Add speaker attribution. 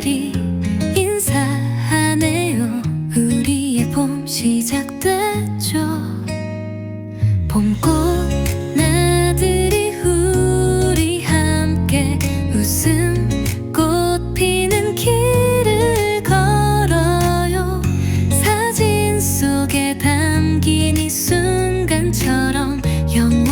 Speaker 1: 들이 인사하네요. 우리의 봄 시작됐죠. 봄꽃 나들이 우리 함께 웃음 꽃 피는 길을 걸어요. 사진 속에 담긴 이 순간처럼 영